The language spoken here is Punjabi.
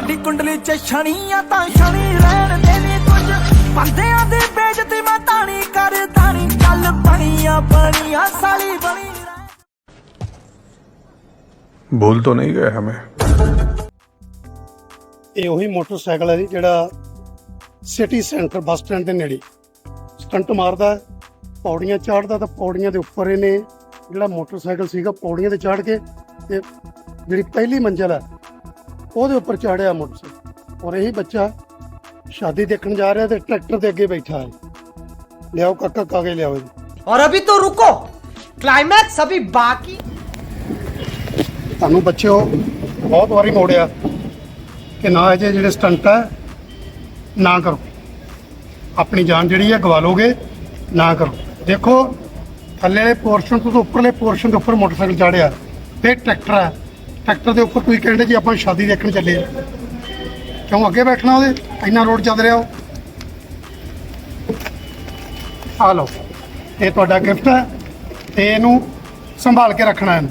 ਸਾਡੀ ਕੁੰਡਲੀ 'ਚ ਛਣੀਆਂ ਤਾਂ ਛਣੀ ਰਹਿਣ ਦੇ ਨਹੀਂ ਕੁਝ। ਬੰਦਿਆਂ ਦੀ ਬੇਇੱਜ਼ਤੀ ਮੈਂ ਤਾਣੀ ਕਰਦਾ ਨਹੀਂ ਗੱਲ ਬਣੀਆਂ ਬਣੀਆਂ ਸਾਲੀ ਬਣੀ ਭੁੱਲ ਤਾਂ ਨਹੀਂ ਗਿਆ ਮੈਂ। ਇਹ ਉਹੀ ਮੋਟਰਸਾਈਕਲ ਹੈ ਜੀ ਜਿਹੜਾ ਸਿਟੀ ਸੈਂਟਰ ਬੱਸ ਸਟੈਂਡ ਦੇ ਨੇੜੇ। ਸਟੰਟ ਮਾਰਦਾ ਪੌੜੀਆਂ ਚਾੜਦਾ ਤਾਂ ਪੌੜੀਆਂ ਦੇ ਉੱਪਰ ਇਹਨੇ ਜਿਹੜਾ ਮੋਟਰਸਾਈਕਲ ਸੀਗਾ ਪੌੜੀਆਂ ਤੇ ਚੜ੍ਹ ਕੇ ਤੇ ਜਿਹੜੀ ਪਹਿਲੀ ਮੰਜ਼ਲ ਹੈ ਉਹਦੇ ਉੱਪਰ ਚੜ੍ਹਿਆ ਮੋਟਰਸਾਈਕਲ ਔਰ ਇਹੀ ਬੱਚਾ ਸ਼ਾਦੀ ਦੇਖਣ ਜਾ ਰਿਹਾ ਤੇ ਟਰੈਕਟਰ ਦੇ ਅੱਗੇ ਬੈਠਾ ਹੈ ਲਿਆਓ ਕਾਕਾ ਕਾਗੇ ਲਿਆਓ ਜੀ और अभी तो रुको क्लाइमैक्स अभी बाकी ਤੁਹਾਨੂੰ ਬੱਚਿਓ ਬਹੁਤ ਵਾਰੀ ਮੋੜਿਆ ਕਿ ਨਾ ਅਜੇ ਜਿਹੜੇ ਸਟੰਟ ਹੈ ਨਾ ਕਰੋ ਆਪਣੀ ਜਾਨ ਜਿਹੜੀ ਹੈ ਗਵਾ ਲੋਗੇ ਨਾ ਕਰੋ ਦੇਖੋ ਥੱਲੇ ਵਾਲੇ ਪੋਰਸ਼ਨ ਤੋਂ ਉੱਪਰਲੇ ਪੋਰਸ਼ਨ ਦੇ ਉੱਪਰ ਮੋਟਰਸਾਈਕਲ ਚਾੜਿਆ ਤੇ ਟਰੈਕਟਰ ਹੈ ਟਰੈਕਟਰ ਦੇ ਉੱਪਰ ਤੁਸੀਂ ਕਹਿੰਦੇ ਜੀ ਆਪਾਂ ਸ਼ਾਦੀ ਦੇਖਣ ਚੱਲੇ ਆ। ਕਿਉਂ ਅੱਗੇ ਬੈਠਣਾ ਉਹਦੇ? ਇੰਨਾ ਰੋਡ ਚੱਲ ਰਿਹਾ ਉਹ। ਆ ਲਓ, ਇਹ ਤੁਹਾਡਾ ਗਿਫਟ ਹੈ ਤੇ ਇਹਨੂੰ ਸੰਭਾਲ ਕੇ ਰੱਖਣਾ ਹੈ